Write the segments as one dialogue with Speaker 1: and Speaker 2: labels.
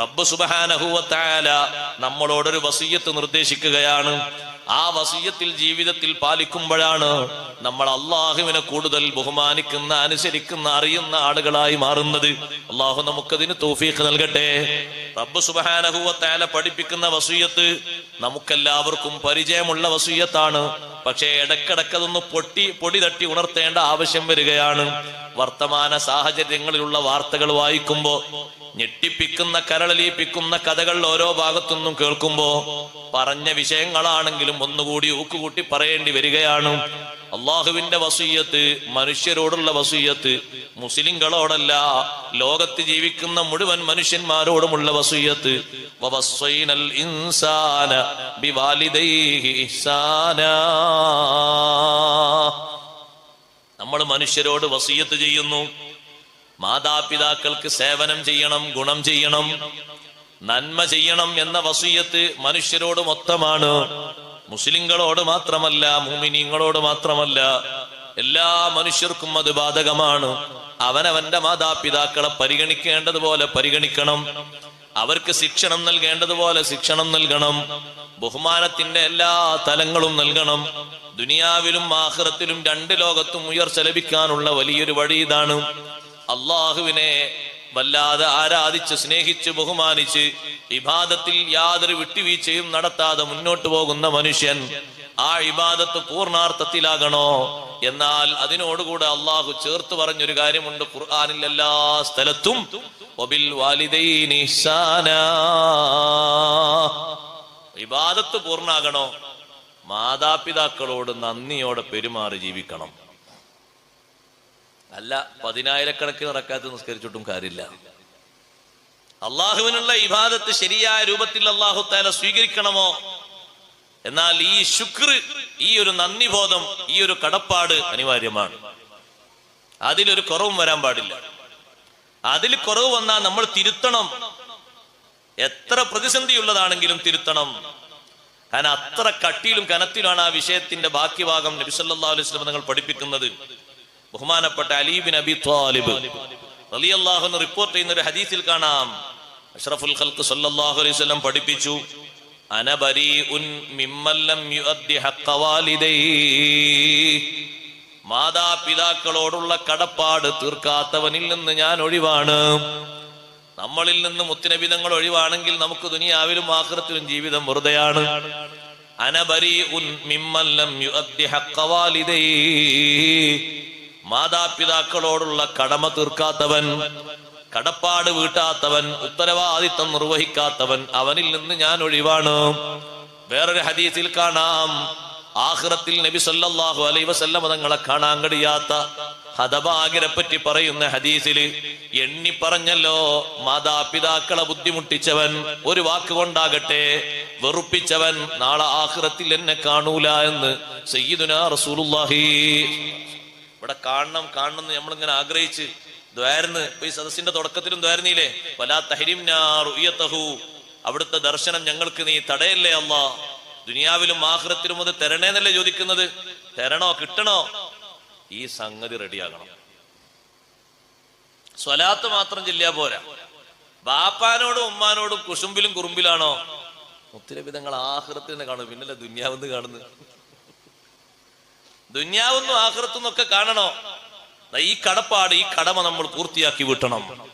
Speaker 1: റബ്ബ് സുബഹാനഹുവത്തായാല നമ്മളോടൊരു വസീയത്ത് നിർദ്ദേശിക്കുകയാണ്. ആ വസീയത്തിൽ ജീവിതത്തിൽ പാലിക്കുമ്പോഴാണ് നമ്മൾ അള്ളാഹുവിനെ കൂടുതൽ ബഹുമാനിക്കുന്ന അനുസരിക്കുന്ന അറിയുന്ന ആളുകളായി മാറുന്നത്. അള്ളാഹു നമുക്കതിന് തോഫീഖ് നൽകട്ടെ. റബ്ബ് സുബഹാനഹുവത്തായാല പഠിപ്പിക്കുന്ന വസീയത്ത് നമുക്കെല്ലാവർക്കും പരിചയമുള്ള വസീയത്താണ്. പക്ഷേ ഇടക്കിടക്കതൊന്ന് പൊട്ടി പൊടി തട്ടി ഉണർത്തേണ്ട ആവശ്യം വരികയാണ്. വർത്തമാന സാഹചര്യങ്ങളിലുള്ള വാർത്തകൾ വായിക്കുമ്പോ ഞെട്ടിപ്പിക്കുന്ന കരളലിയിപ്പിക്കുന്ന കഥകൾ ഓരോ ഭാഗത്തുനിന്നും കേൾക്കുമ്പോ പറഞ്ഞ വിഷയങ്ങളാണെങ്കിലും ഒന്നുകൂടി ഊക്കുകൂട്ടി പറയേണ്ടി വരികയാണ്. അള്ളാഹുവിന്റെ വസീയത്ത് മനുഷ്യരോടുള്ള വസീയത്ത് മുസ്ലിങ്ങളോടല്ല ലോകത്ത് ജീവിക്കുന്ന മുഴുവൻ മനുഷ്യന്മാരോടുമുള്ള വസീയത്ത്. ഇൻസാന നമ്മൾ മനുഷ്യരോട് വസീയത്ത് ചെയ്യുന്നു. മാതാപിതാക്കൾക്ക് സേവനം ചെയ്യണം ഗുണം ചെയ്യണം നന്മ ചെയ്യണം എന്ന വസീയത്ത് മനുഷ്യരോട് മൊത്തമാണ്. മുസ്ലിങ്ങളോട് മാത്രമല്ല മുമിനിങ്ങളോട് മാത്രമല്ല എല്ലാ മനുഷ്യർക്കും അത് ബാധകമാണ്. അവനവന്റെ മാതാപിതാക്കളെ പരിഗണിക്കേണ്ടതുപോലെ പരിഗണിക്കണം. അവർക്ക് ശിക്ഷണം നൽകേണ്ടതുപോലെ ശിക്ഷണം നൽകണം. ബഹുമാനത്തിന്റെ എല്ലാ തലങ്ങളും നൽകണം. ദുനിയാവിലും ആഹ്റത്തിലും രണ്ട് ലോകത്തും ഉയർച്ച ലഭിക്കാനുള്ള വലിയൊരു വഴി ഇതാണ്. അള്ളാഹുവിനെ വല്ലാതെ ആരാധിച്ച് സ്നേഹിച്ച് ബഹുമാനിച്ച് ഇബാദത്തിൽ യാതൊരു വിട്ടുവീഴ്ചയും നടത്താതെ മുന്നോട്ട് പോകുന്ന മനുഷ്യൻ ആ ഇബാദത്ത് പൂർണാർത്ഥത്തിലാകണോ എന്നാൽ അതിനോടുകൂടെ അള്ളാഹു ചേർത്ത് പറഞ്ഞൊരു കാര്യമുണ്ട് ഖുർആാനിൽ എല്ലാ സ്ഥലത്തും. ഇഹ്സാനാ. ഇബാദത്ത് പൂർണാകണോ? മാതാപിതാക്കളോട് നന്ദിയോടെ പെരുമാറി ജീവിക്കണം. അല്ല പതിനായിരക്കണക്കിന് റക്കാത്ത് നിസ്കരിച്ചിട്ടും കാര്യമില്ല. അള്ളാഹുവിനുള്ള ഇബാദത്ത് ശരിയായ രൂപത്തിൽ അള്ളാഹു താല സ്വീകരിക്കണമോ? എന്നാൽ ഈ ശുക്ർ ഈ ഒരു നന്ദി ബോധം ഈ ഒരു കടപ്പാട് അനിവാര്യമാണ്. അതിലൊരു കുറവും വരാൻ പാടില്ല. അതിൽ കുറവ് വന്നാൽ നമ്മൾ തിരുത്തണം. എത്ര പ്രതിസന്ധിയുള്ളതാണെങ്കിലും തിരുത്തണം. കാരണം അത്ര കട്ടിയിലും കനത്തിലുമാണ് ആ വിഷയത്തിന്റെ ബാക്കി ഭാഗം നബി സല്ലല്ലാഹു അലൈഹി സ്വലം നിങ്ങൾ പഠിപ്പിക്കുന്നത്. ബഹുമാനപ്പെട്ട അലീബിൻ അബി ത്വാലിബ് റലിയല്ലാഹു എന്ന് റിപ്പോർട്ട് ചെയ്യുന്ന ഒരു ഹദീസിൽ കാണാം. അഷ്റഫുൽ ഖൽക്ക് സല്ലല്ലാഹു അലൈഹി വസല്ലം പഠിപ്പിച്ചു. അന ബരീഉൻ മിമ്മൻ ലം യുഅദ്ദി ഹഖ്ഖ വാലിദൈ മാതാപിതാക്കളോടുള്ള കടപ്പാട് തീർക്കാത്തവനിൽ നിന്ന് ഞാൻ ഒഴിവാണ്. നമ്മളിൽ നിന്ന് മുത്തിനബിതങ്ങൾ ഒഴിവാണെങ്കിൽ നമുക്ക് ദുനിയാവിലും ആഹൃത്തിലും ജീവിതം വെറുതെയാണ്. അനബരി ഉൻ മിമ്മല്ലം യുഅദ്ദി ഹഖ്ഖ വാലിദൈഹി. മാതാപിതാക്കളോടുള്ള കടമ തീർക്കാത്തവൻ കടപ്പാട് വീട്ടാത്തവൻ ഉത്തരവാദിത്തം നിർവഹിക്കാത്തവൻ അവനിൽ നിന്ന് ഞാൻ ഒഴിവാണ്. വേറൊരു ഹദീസിൽ കാണാം. ആഹ്റത്തിൽ നബി സല്ലാഹു അലൈ വസല്ലം തങ്ങളെ കാണാൻ കഴിയാത്ത ഹതഭാഗ്യരെ പറ്റി പറയുന്ന ഹദീസിൽ എണ്ണി പറഞ്ഞല്ലോ മാതാപിതാക്കളെ ബുദ്ധിമുട്ടിച്ചവൻ ഒരു വാക്ക് കൊണ്ടാകട്ടെ വെറുപ്പിച്ചവൻ നാളെ ആഹ്റത്തിൽ എന്നെ കാണൂല എന്ന്. സയ്യിദുനാ റസൂലുള്ളാഹി. ഇവിടെ കാണണം കാണണം എന്ന് നമ്മളിങ്ങനെ ആഗ്രഹിച്ച്. ദ്വാരന്ന് ഇപ്പൊ ഈ സദസ്സിന്റെ തുടക്കത്തിലും ദ്വാരനീലേ വലാ തഹരിം അവിടുത്തെ ദർശനം ഞങ്ങൾക്ക് നീ തടയല്ലേ അമ്മ ദുനിയാവിലും ആഹ്റത്തിലും അത് തരണേന്നല്ലേ ചോദിക്കുന്നത്? തരണോ കിട്ടണോ? ഈ സംഗതി റെഡിയാകണം. സ്വലാത്ത് മാത്രം ചെല്ലിയാ പോരാ. ബാപ്പാനോടും ഉമ്മാനോടും കുശുമ്പിലും കുറുമ്പിലാണോ? മുത്തിരവിധങ്ങൾ ആഹ്റത്തിൽ തന്നെ കാണും. പിന്നല്ലേ ദുന്യാവെന്ന് കാണുന്നത്? ദുന്യാവെന്നും ഒക്കെ കാണണോ? ഈ കടപ്പാട് ഈ കടമ നമ്മൾ പൂർത്തിയാക്കി വിട്ടണം.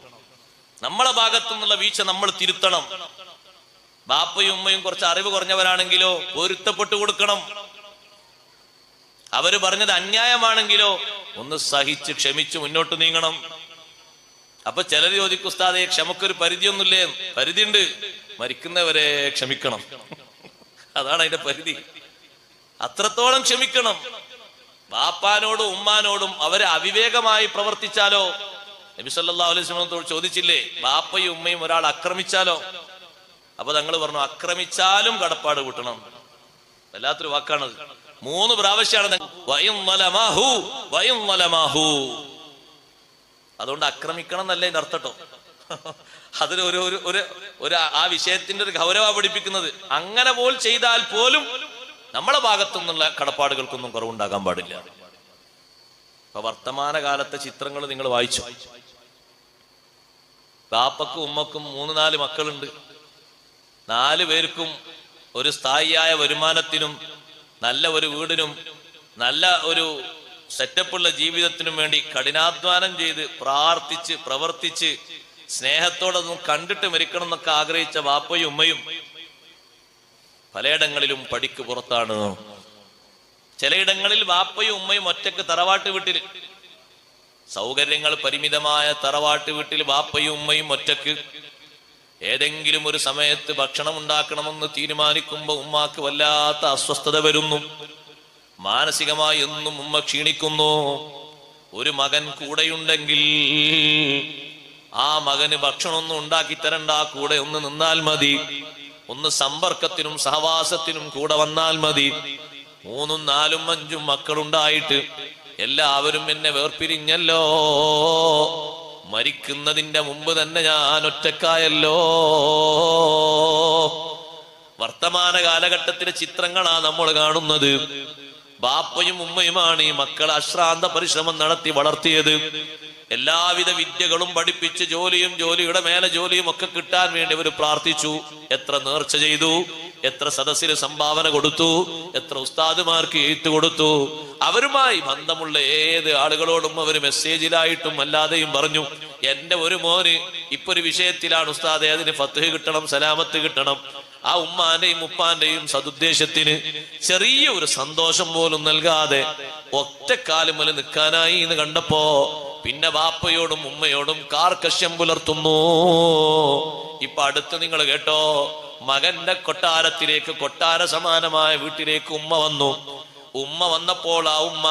Speaker 1: നമ്മളെ ഭാഗത്തു നിന്നുള്ള വീഴ്ച നമ്മൾ തിരുത്തണം. ബാപ്പയും ഉമ്മയും കുറച്ച് അറിവ് കുറഞ്ഞവരാണെങ്കിലോ പൊരുത്തപ്പെട്ടു കൊടുക്കണം. അവർ പറഞ്ഞത് അന്യായമാണെങ്കിലോ ഒന്ന് സഹിച്ച് ക്ഷമിച്ച് മുന്നോട്ട് നീങ്ങണം. അപ്പൊ ചിലർ ചോദിക്കും ക്ഷമക്കൊരു പരിധിയൊന്നുമില്ലേ? പരിധിയുണ്ട്. മരിക്കുന്നവരെ ക്ഷമിക്കണം. അതാണ് അതിന്റെ പരിധി. അത്രത്തോളം ക്ഷമിക്കണം. ബാപ്പാനോടും ഉമ്മാനോടും അവരെ അവിവേകമായി പ്രവർത്തിച്ചാലോ? നബി സല്ലല്ലാഹു അലൈഹി ചോദിച്ചില്ലേ ബാപ്പയും ഉമ്മയും ഒരാൾ ആക്രമിച്ചാലോ? അപ്പൊ തങ്ങൾ പറഞ്ഞു അക്രമിച്ചാലും കടപ്പാട് കൂട്ടണം. വല്ലാത്തൊരു വാക്കാണത്. മൂന്ന് പ്രാവശ്യമാണ് അതുകൊണ്ട് ആക്രമിക്കണം എന്നല്ലേ നിർത്തട്ടോ അതിന് ഒരു ഒരു ഒരു ആ വിഷയത്തിന്റെ ഒരു ഗൗരവ പഠിപ്പിക്കുന്നത്. അങ്ങനെ പോൽ ചെയ്താൽ പോലും നമ്മളെ ഭാഗത്തു നിന്നുള്ള കടപ്പാടുകൾക്കൊന്നും കുറവുണ്ടാകാൻ പാടില്ല. ഇപ്പൊ വർത്തമാന കാലത്തെ ചിത്രങ്ങൾ നിങ്ങൾ വായിച്ചു. ബാപ്പക്കും ഉമ്മക്കും മൂന്ന് നാല് മക്കളുണ്ട്. നാല് പേർക്കും ഒരു സ്ഥായിയായ വരുമാനത്തിനും നല്ല ഒരു വീടിനും നല്ല ഒരു സെറ്റപ്പുള്ള ജീവിതത്തിനും വേണ്ടി കഠിനാധ്വാനം ചെയ്ത് പ്രാർത്ഥിച്ച് പ്രവർത്തിച്ച് സ്നേഹത്തോടൊന്നും കണ്ടിട്ട് മരിക്കണം എന്നൊക്കെ ആഗ്രഹിച്ച വാപ്പയും ഉമ്മയും പലയിടങ്ങളിലും പടിക്ക് പുറത്താണ്. ചിലയിടങ്ങളിൽ വാപ്പയും ഉമ്മയും ഒറ്റയ്ക്ക് തറവാട്ട് വീട്ടിൽ. സൗകര്യങ്ങൾ പരിമിതമായ തറവാട്ട് വീട്ടിൽ വാപ്പയും ഉമ്മയും ഒറ്റയ്ക്ക്. ഏതെങ്കിലും ഒരു സമയത്ത് ഭക്ഷണം ഉണ്ടാക്കണമെന്ന് തീരുമാനിക്കുമ്പോൾ ഉമ്മാക്ക് വല്ലാത്ത അസ്വസ്ഥത വരുന്നു. മാനസികമായി എന്നും ഉമ്മ ക്ഷീണിക്കുന്നു. ഒരു മകൻ കൂടെയുണ്ടെങ്കിൽ ആ മകന് ഭക്ഷണമൊന്നും ഉണ്ടാക്കി തരണ്ട കൂടെ ഒന്ന് നിന്നാൽ മതി. ഒന്ന് സമ്പർക്കത്തിനും സഹവാസത്തിനും കൂടെ വന്നാൽ മതി. മൂന്നും നാലും അഞ്ചും മക്കളുണ്ടായിട്ട് എല്ലാവരും എന്നെ വേർപിരിഞ്ഞല്ലോ. മരിക്കുന്നതിന്റെ മുമ്പ് തന്നെ ഞാൻ ഒറ്റക്കായല്ലോ. വർത്തമാന കാലഘട്ടത്തിലെ ചിത്രങ്ങളാ നമ്മൾ കാണുന്നത്. ബാപ്പയും ഉമ്മയുമാണ് ഈ മക്കളെ അശ്രാന്ത പരിശ്രമം നടത്തി വളർത്തിയത്. എല്ലാവിധ വിദ്യകളും പഠിപ്പിച്ച് ജോലിയും ജോലിയുടെ മേലെ ജോലിയും ഒക്കെ കിട്ടാൻ വേണ്ടി അവർ പ്രാർത്ഥിച്ചു. എത്ര നേർച്ച ചെയ്തു. എത്ര സദസ്സിന് സംഭാവന കൊടുത്തു. എത്ര ഉസ്താദുമാർക്ക് എഴുത്തു കൊടുത്തു. അവരുമായി ബന്ധമുള്ള ഏത് ആളുകളോടും അവർ മെസ്സേജിലായിട്ടും അല്ലാതെയും പറഞ്ഞു എന്റെ ഒരു മോന് ഇപ്പൊ ഒരു വിഷയത്തിലാണ് ഉസ്താദെ അതിന് ഫത്ത് കിട്ടണം സലാമത്ത് കിട്ടണം. ആ ഉമ്മാന്റെയും ഉപ്പാന്റെയും സതുദ്ദേശത്തിന് ചെറിയ ഒരു സന്തോഷം പോലും നൽകാതെ ഒറ്റക്കാലുമല നിൽക്കാനായി എന്ന് കണ്ടപ്പോ പിന്നെ വാപ്പയോടും ഉമ്മയോടും കാർക്കശ്യം പുലർത്തുന്നു. ഇപ്പൊ അടുത്ത് നിങ്ങൾ കേട്ടോ മകന്റെ കൊട്ടാരത്തിലേക്ക് കൊട്ടാര സമാനമായ വീട്ടിലേക്ക് ഉമ്മ വന്നു. ഉമ്മ വന്നപ്പോൾ ആ ഉമ്മ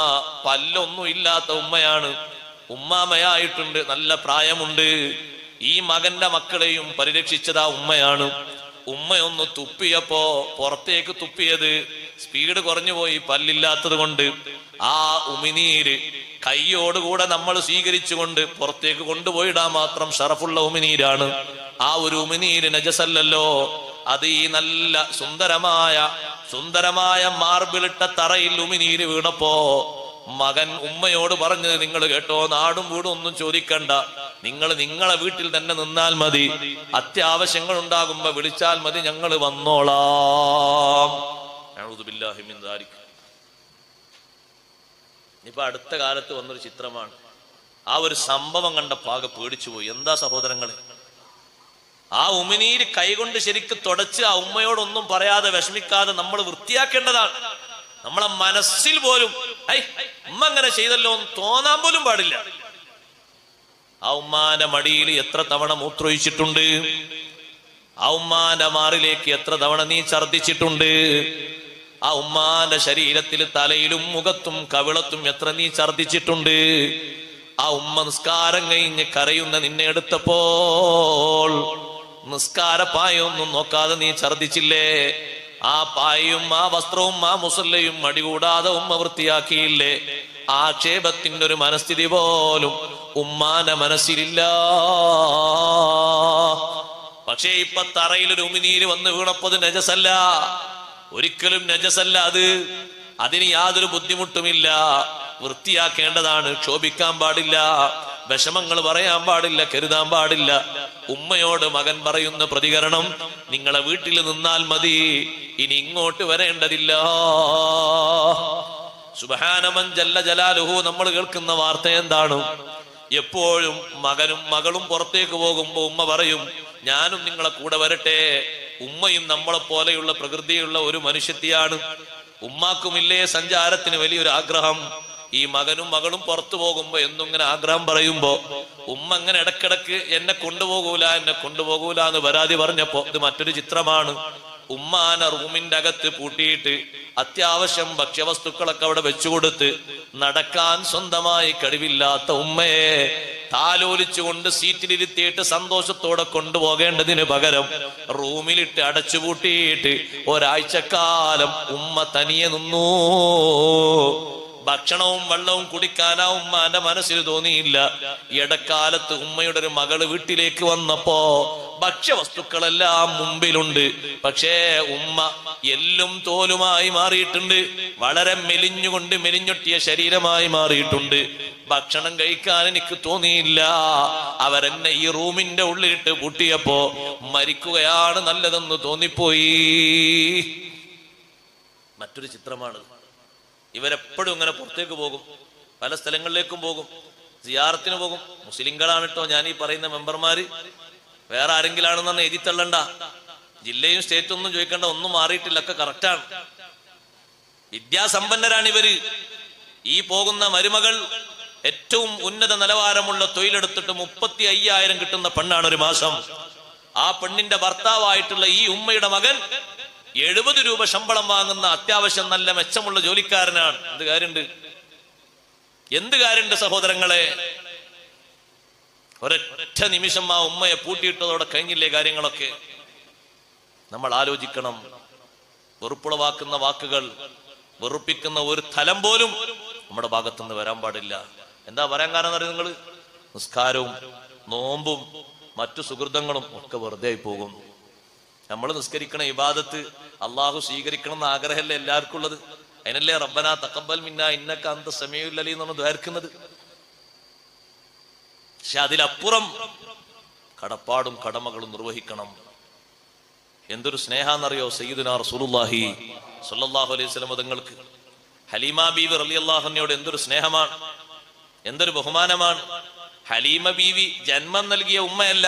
Speaker 1: പല്ലൊന്നും ഇല്ലാത്ത ഉമ്മയാണ്. ഉമ്മാമയായിട്ടുണ്ട് നല്ല പ്രായമുണ്ട്. ഈ മകന്റെ മക്കളെയും പരിരക്ഷിച്ചത് ആ ഉമ്മയാണ്. ഉമ്മയൊന്ന് തുപ്പിയപ്പോ പുറത്തേക്ക് തുപ്പിയത്. സ്പീഡ് കുറഞ്ഞു പോയി പല്ലില്ലാത്തത് കൊണ്ട്. ആ ഉമിനീര് കൈയോടുകൂടെ നമ്മൾ സ്വീകരിച്ചുകൊണ്ട് പുറത്തേക്ക് കൊണ്ടുപോയിടാൻ മാത്രം ഷറഫുള്ള ഉമിനീരാണ്. ആ ഒരു ഉമിനീര് നജസല്ലല്ലോ. അത് ഈ നല്ല സുന്ദരമായ സുന്ദരമായ മാർബിളിട്ട തറയിൽ ഉമിനീര് വീണപ്പോ മകൻ ഉമ്മയോട് പറഞ്ഞത് നിങ്ങൾ കേട്ടോ നാടും വീടും ഒന്നും ചോദിക്കണ്ട. നിങ്ങൾ നിങ്ങളെ വീട്ടിൽ തന്നെ നിന്നാൽ മതി. അത്യാവശ്യങ്ങൾ ഉണ്ടാകുമ്പോ വിളിച്ചാൽ മതി ഞങ്ങൾ വന്നോളാം. ഇപ്പൊ അടുത്ത കാലത്ത് വന്നൊരു ചിത്രമാണ്. ആ ഒരു സംഭവം കണ്ട പാക പേടിച്ചു പോയി എന്താ സഹോദരങ്ങളെ? ആ ഉമിനീര് കൈകൊണ്ട് ശരിക്ക് തുടച്ച് ആ ഉമ്മയോടൊന്നും പറയാതെ വിഷമിക്കാതെ നമ്മൾ വൃത്തിയാക്കേണ്ടതാണ്. നമ്മളെ മനസ്സിൽ പോലും ഐ ഉമ്മ അങ്ങനെ ചെയ്തല്ലോ എന്ന് തോന്നാൻ പോലും പാടില്ല. ആ ഉമ്മാന്റെ മടിയിൽ എത്ര തവണ മൂത്രൊഴിച്ചിട്ടുണ്ട് ആ ഉമ്മാന്റെ മാറിലേക്ക് എത്ര തവണ നീ ഛർദിച്ചിട്ടുണ്ട് ആ ഉമ്മാന്റെ ശരീരത്തിൽ തലയിലും മുഖത്തും കവിളത്തും എത്ര നീ ഛർദിച്ചിട്ടുണ്ട് ആ ഉമ്മ നിസ്കാരം കഴിഞ്ഞ് കരയുന്ന നിന്നെ എടുത്തപ്പോൾ നിസ്കാര പായൊന്നും നോക്കാതെ നീ ഛർദിച്ചില്ലേ ആ പായയും ആ വസ്ത്രവും ആ മുസല്ലയും അടികൂടാതെ ഉമ്മ വൃത്തിയാക്കിയില്ലേ? ആക്ഷേപത്തിന്റെ ഒരു മനസ്ഥിതി പോലും ഉമ്മാന്റെ മനസ്സിലില്ല. പക്ഷേ ഇപ്പൊ തറയിൽ ഒരു ഉമിനീര് വന്ന് വീണപ്പോ നജസല്ല. ഒരിക്കലും നജസല്ല അത്. അതിന് യാതൊരു ബുദ്ധിമുട്ടുമില്ല. വൃത്തിയാക്കേണ്ടതാണ് ക്ഷോഭിക്കാൻ പാടില്ല വിഷമങ്ങൾ പറയാൻ പാടില്ല കരുതാൻ പാടില്ല. ഉമ്മയോട് മകൻ പറയുന്ന പ്രതികരണം നിങ്ങളെ വീട്ടിൽ നിന്നാൽ മതി ഇനി ഇങ്ങോട്ട് വരേണ്ടതില്ല. സുബഹാനമൻ ജല്ല ജലാലുഹു നമ്മൾ കേൾക്കുന്ന വാർത്ത എന്താണ്? എപ്പോഴും മകനും മകളും പുറത്തേക്ക് പോകുമ്പോ ഉമ്മ പറയും ഞാനും നിങ്ങളെ കൂടെ വരട്ടെ ഉമ്മയും നമ്മളെ പോലെയുള്ള പ്രകൃതിയുള്ള ഒരു മനുഷ്യത്തിയാണ്. ഉമ്മാക്കുമില്ലേ സഞ്ചാരത്തിന് വലിയൊരു ആഗ്രഹം. ഈ മകനും മകളും പുറത്തു പോകുമ്പോ എന്നിങ്ങനെ ആഗ്രഹം പറയുമ്പോ ഉമ്മ അങ്ങനെ ഇടക്കിടക്ക് എന്നെ കൊണ്ടുപോകൂല എന്നെ കൊണ്ടുപോകൂല എന്ന് പരാതി പറഞ്ഞപ്പോ ഇത് മറ്റൊരു ചിത്രമാണ്. ഉമ്മാന റൂമിന്റെ അകത്ത് പൂട്ടിയിട്ട് അത്യാവശ്യം ഭക്ഷ്യവസ്തുക്കളൊക്കെ അവിടെ വെച്ചുകൊടുത്ത് നടക്കാൻ സ്വന്തമായി കഴിവില്ലാത്ത ഉമ്മയെ താലോലിച്ചുകൊണ്ട് സീറ്റിലിരുത്തിയിട്ട് സന്തോഷത്തോടെ കൊണ്ടുപോകേണ്ടതിന് പകരം റൂമിലിട്ട് അടച്ചുപൂട്ടിയിട്ട് ഒരാഴ്ചക്കാലം ഉമ്മ തനിയെ നിന്നു. ഭക്ഷണവും വെള്ളവും കുടിക്കാനാ ഉമ്മ ഉമ്മാന്റെ മനസ്സിൽ തോന്നിയില്ല. ഇടക്കാലത്ത് ഉമ്മയുടെ ഒരു മകൾ വീട്ടിലേക്ക് വന്നപ്പോ ഭക്ഷ്യവസ്തുക്കളെല്ലാം മുമ്പിലുണ്ട്. പക്ഷേ ഉമ്മ എല്ലും തോലുമായി മാറിയിട്ടുണ്ട്. വളരെ മെലിഞ്ഞുകൊണ്ട് മെലിഞ്ഞൊട്ടിയ ശരീരമായി മാറിയിട്ടുണ്ട്. ഭക്ഷണം കഴിക്കാൻ എനിക്ക് തോന്നിയില്ല. അവരെന്നെ ഈ റൂമിന്റെ ഉള്ളിലിട്ട് പൂട്ടിയപ്പോ മരിക്കുകയാണ് നല്ലതെന്ന് തോന്നിപ്പോയി. മറ്റൊരു ചിത്രമാണ് ഇവരെപ്പോഴും ഇങ്ങനെ പുറത്തേക്ക് പോകും. പല സ്ഥലങ്ങളിലേക്കും പോകും. സിയാറത്തിന് പോകും. മുസ്ലിങ്ങളാണ് കേട്ടോ ഞാൻ ഈ പറയുന്ന മെമ്പർമാര്. വേറെ ആരെങ്കിലാണെന്ന് എഴുതി തള്ളണ്ട. ജില്ലയും സ്റ്റേറ്റും ഒന്നും ചോദിക്കേണ്ട ഒന്നും മാറിയിട്ടില്ല ഒക്കെ കറക്റ്റാണ് വിദ്യാസമ്പന്നരാണ് ഇവർ. ഈ പോകുന്ന മരുമകൾ ഏറ്റവും ഉന്നത നിലവാരമുള്ള തൊഴിലെടുത്തിട്ട് മുപ്പത്തി അയ്യായിരം കിട്ടുന്ന പെണ്ണാണ് ഒരു മാസം. ആ പെണ്ണിന്റെ ഭർത്താവായിട്ടുള്ള ഈ ഉമ്മയുടെ മകൻ എഴുപത് രൂപ ശമ്പളം വാങ്ങുന്ന അത്യാവശ്യം നല്ല മെച്ചമുള്ള ജോലിക്കാരനാണ്. എന്ത് കാര്യമുണ്ട്? എന്ത് കാര്യമുണ്ട് സഹോദരങ്ങളെ? ഒരൊറ്റ നിമിഷം ആ ഉമ്മയെ പൂട്ടിയിട്ടതോടെ കഴിഞ്ഞില്ലേ കാര്യങ്ങളൊക്കെ? നമ്മൾ ആലോചിക്കണം. വെറുപ്പുളവാക്കുന്ന വാക്കുകൾ വെറുപ്പിക്കുന്ന ഒരു തലം പോലും നമ്മുടെ ഭാഗത്തുനിന്ന് വരാൻ പാടില്ല. എന്താ പറയാൻ കാരണം അറിയാം നിങ്ങൾ? നിസ്കാരവും നോമ്പും മറ്റു സുഹൃതങ്ങളും ഒക്കെ വെറുതെ ആയി പോകും. നമ്മൾ നിസ്കരിക്കണ ഇബാദത്ത് അള്ളാഹു സ്വീകരിക്കണം എന്ന ആഗ്രഹമല്ലേ എല്ലാവർക്കും ഉള്ളത്? അതിനല്ലേ റബ്ബന തക്കബൽ മിന്ന ഇന്നക്ക അന്ത സമയമില്ലല്ലേ എന്നാണ് ദ്വാർക്കുന്നത് പക്ഷെ അതിലപ്പുറം കടപ്പാടും കടമകളും നിർവഹിക്കണം. എന്തൊരു സ്നേഹാന്നറിയോ സയ്യിദുനാർ റസൂലുള്ളാഹി സ്വല്ലല്ലാഹു അലൈഹി വസല്ലം തങ്ങൾക്ക്. ഹലീമ ബീവി റളിയല്ലാഹുവിനോട് എന്തൊരു സ്നേഹമാണ് എന്തൊരു ബഹുമാനമാണ്. ഹലീമ ബീവി ജന്മം നൽകിയ ഉമ്മയല്ല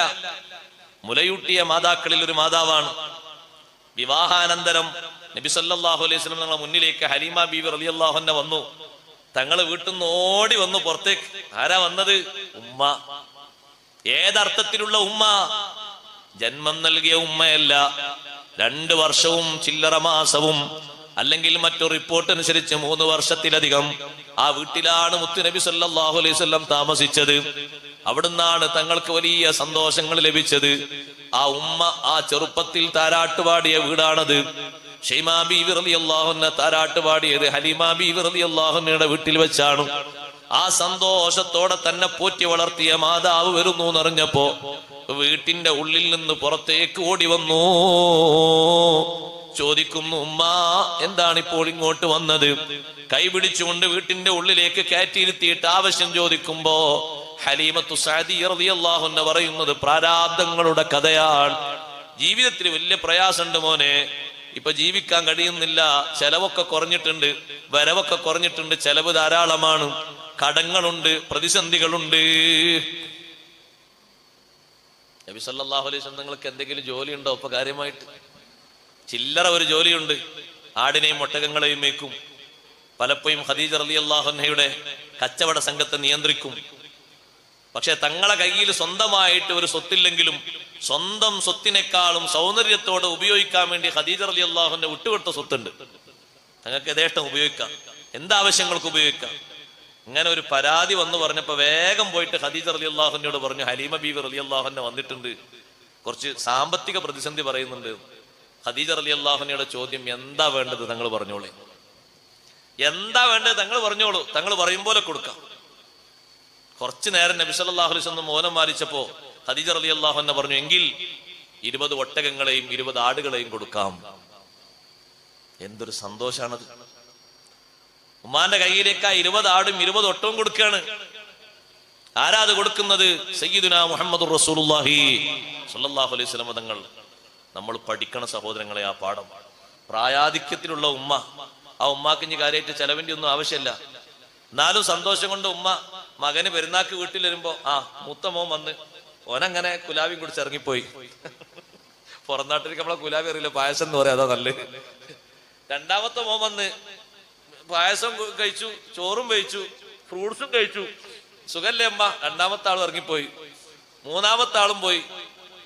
Speaker 1: മുലയൂട്ടിയ മാതാക്കളിൽ ഒരു മാതാവാണ്. വിവാഹാനന്തരം നബി സല്ലല്ലാഹു അലൈഹി വസല്ലം തങ്ങളുടെ മുന്നിലേക്ക് ഹലീമ ബീവി റളിയല്ലാഹുവിനെ വന്നു. തങ്ങൾ വീട്ടിൽ നിന്ന് ഓടി വന്നു പുറത്തേക്ക്. ആരാ വന്നത്? ഉമ്മ. ഏതർത്ഥത്തിലുള്ള ഉമ്മ? ജന്മം നൽകിയ ഉമ്മയല്ല. രണ്ട് വർഷവും ചില്ലറ മാസവും അല്ലെങ്കിൽ മറ്റു റിപ്പോർട്ട് അനുസരിച്ച് മൂന്ന് വർഷത്തിലധികം ആ വീട്ടിലാണ് മുത്തുനബി സല്ലല്ലാഹു അലൈഹി വസല്ലം താമസിച്ചത്. അവിടുന്നാണ് തങ്ങൾക്ക് വലിയ സന്തോഷങ്ങൾ ലഭിച്ചത്. ആ ഉമ്മ ആ ചെറുപ്പത്തിൽ താരാട്ടുപാടിയ വീടാണത്. ഷെയ്മാ ബീവി റളിയല്ലാഹുവിനെ താരാട്ട് പാടിയത് ഹലീമാ ബീവി അള്ളാഹുന്നയുടെ വീട്ടിൽ വെച്ചാണ്. ആ സന്തോഷത്തോടെ തന്നെ പോറ്റി വളർത്തിയ മാതാവ് വരുന്നു എന്നറിഞ്ഞപ്പോ വീട്ടിന്റെ ഉള്ളിൽ നിന്ന് പുറത്തേക്ക് ഓടി വന്നു. ചോദിക്കുന്നു ഉമ്മ എന്താണ് ഇപ്പോൾ ഇങ്ങോട്ട് വന്നത്? കൈപിടിച്ചുകൊണ്ട് വീട്ടിന്റെ ഉള്ളിലേക്ക് കയറ്റിയിരുത്തിയിട്ട് ആവശ്യം ചോദിക്കുമ്പോ ഹലീമത്തു സാദി പറയുന്നത് പ്രാരാബ്ദങ്ങളുടെ കഥയാണ്. ജീവിതത്തിൽ വലിയ പ്രയാസമുണ്ട് മോനെ. ഇപ്പൊ ജീവിക്കാൻ കഴിയുന്നില്ല ചെലവൊക്കെ കുറഞ്ഞിട്ടുണ്ട് വരവൊക്കെ കുറഞ്ഞിട്ടുണ്ട് ചെലവ് ധാരാളമാണ് കടങ്ങളുണ്ട് പ്രതിസന്ധികളുണ്ട്. നബി സല്ലല്ലാഹു അലൈഹി നിങ്ങൾക്ക് എന്തെങ്കിലും ജോലി ഉണ്ടോ ഇപ്പൊ കാര്യമായിട്ട് ചില്ലറ ഒരു ജോലിയുണ്ട്. ആടിനെയും ഒട്ടകങ്ങളെയും മേക്കും പലപ്പോഴും ഖദീജ റലി അൻഹയുടെ കച്ചവട സംഘത്തെ നിയന്ത്രിക്കും. പക്ഷെ തങ്ങളെ കയ്യിൽ സ്വന്തമായിട്ട് ഒരു സ്വത്തില്ലെങ്കിലും സ്വന്തം സ്വത്തിനേക്കാളും സൗന്ദര്യത്തോടെ ഉപയോഗിക്കാൻ വേണ്ടി ഖദീജ അലി അള്ളാഹുന്റെ വിട്ടുകൊടുത്ത സ്വത്തുണ്ട്. തങ്ങൾക്ക് യഥേഷ്ടം ഉപയോഗിക്കാം. എന്താവശ്യങ്ങൾക്ക് ഉപയോഗിക്കാം. ഇങ്ങനെ ഒരു പരാതി വന്നു പറഞ്ഞപ്പോ വേഗം പോയിട്ട് ഖദീജ അലി അള്ളാഹുനോട് പറഞ്ഞു ഹലീമ ബീവർ അലി അള്ളാഹുന്നെ വന്നിട്ടുണ്ട്. കുറച്ച് സാമ്പത്തിക പ്രതിസന്ധി പറയുന്നുണ്ട്. ഖദീജ അലി അള്ളാഹുനയുടെ ചോദ്യം എന്താ വേണ്ടത്? തങ്ങൾ പറഞ്ഞോളേ. എന്താ വേണ്ടത്? തങ്ങൾ പറഞ്ഞോളൂ. തങ്ങൾ പറയും പോലെ കൊടുക്കാം. കുറച്ചു നേരം നബി സല്ലല്ലാഹു അലൈഹി വസല്ലം മൗനം ഹദീജ ഖദീജ റളിയല്ലാഹു അൻഹ പറഞ്ഞു എങ്കിൽ ഇരുപത് ഒട്ടകങ്ങളെയും ഇരുപത് ആടുകളെയും കൊടുക്കാം. എന്തൊരു സന്തോഷാണത്. ഉമ്മാന്റെ കയ്യിലേക്ക് ആ ഇരുപത് ആടും ഇരുപത് ഒട്ടവും കൊടുക്കുകയാണ്. ആരാ അത് കൊടുക്കുന്നത്? സയ്യിദുന മുഹമ്മദ് റസൂലുല്ലാഹി സല്ലല്ലാഹു അലൈഹി വസല്ലം തങ്ങൾ. നമ്മൾ പഠിക്കണ സഹോദരങ്ങളെ ആ പാഠം. പ്രായാധിക്യത്തിലുള്ള ഉമ്മ. ആ ഉമ്മാക്കിഞ്ഞ് കാര്യമായിട്ട് ചെലവിന്റെ ഒന്നും ആവശ്യമില്ല. എന്നാലും സന്തോഷം കൊണ്ട് ഉമ്മ മകന് പെരുന്നാക്ക് വീട്ടിൽ വരുമ്പോ ആ മൂത്ത മോൻ വന്ന് ഓനങ്ങനെ കുലാവിയും കുടിച്ച് ഇറങ്ങിപ്പോയി. പുറം നാട്ടിലേക്ക് നമ്മളെ കുലാവി അറിയില്ല പായസം എന്ന് പറയാം അതാ നല്ല രണ്ടാമത്തെ മോൻ വന്ന് പായസം കഴിച്ചു ചോറും കഴിച്ചു ഫ്രൂട്ട്സും കഴിച്ചു. സുഖല്ലേ അമ്മ രണ്ടാമത്തെ ആളും ഇറങ്ങിപ്പോയി. മൂന്നാമത്തെ ആളും പോയി.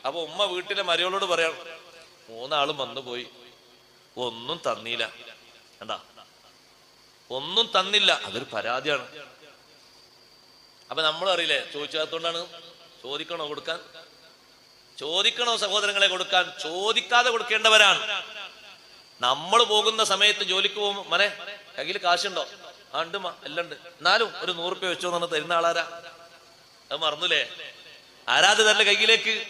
Speaker 1: അപ്പൊ ഉമ്മ വീട്ടിലെ മരിയോളോട് പറയാം മൂന്നാളും വന്നു പോയി. ഒന്നും തന്നില്ല. എന്താ ഒന്നും തന്നില്ല. അതൊരു പരാതിയാണ്. അപ്പൊ നമ്മൾ അറിയില്ലേ ചോദിച്ചാത്തോണ്ടാണ് ചോദിക്കണോ കൊടുക്കാൻ? ചോദിക്കണോ സഹോദരങ്ങളെ കൊടുക്കാൻ? ചോദിക്കാതെ കൊടുക്കേണ്ടവരാണ്. നമ്മൾ പോകുന്ന സമയത്ത് ജോലിക്ക് പോകുമ്പോ മനെ കയ്യിൽ കാശുണ്ടോ? ആ ഉണ്ട് എല്ലാം ഉണ്ട്. എന്നാലും ഒരു നൂറുപ്യ വെച്ചോ എന്ന് തരുന്ന ആളാരാ? അത് മറന്നുലേ? ആരാത് തന്റെ കയ്യിലേക്ക്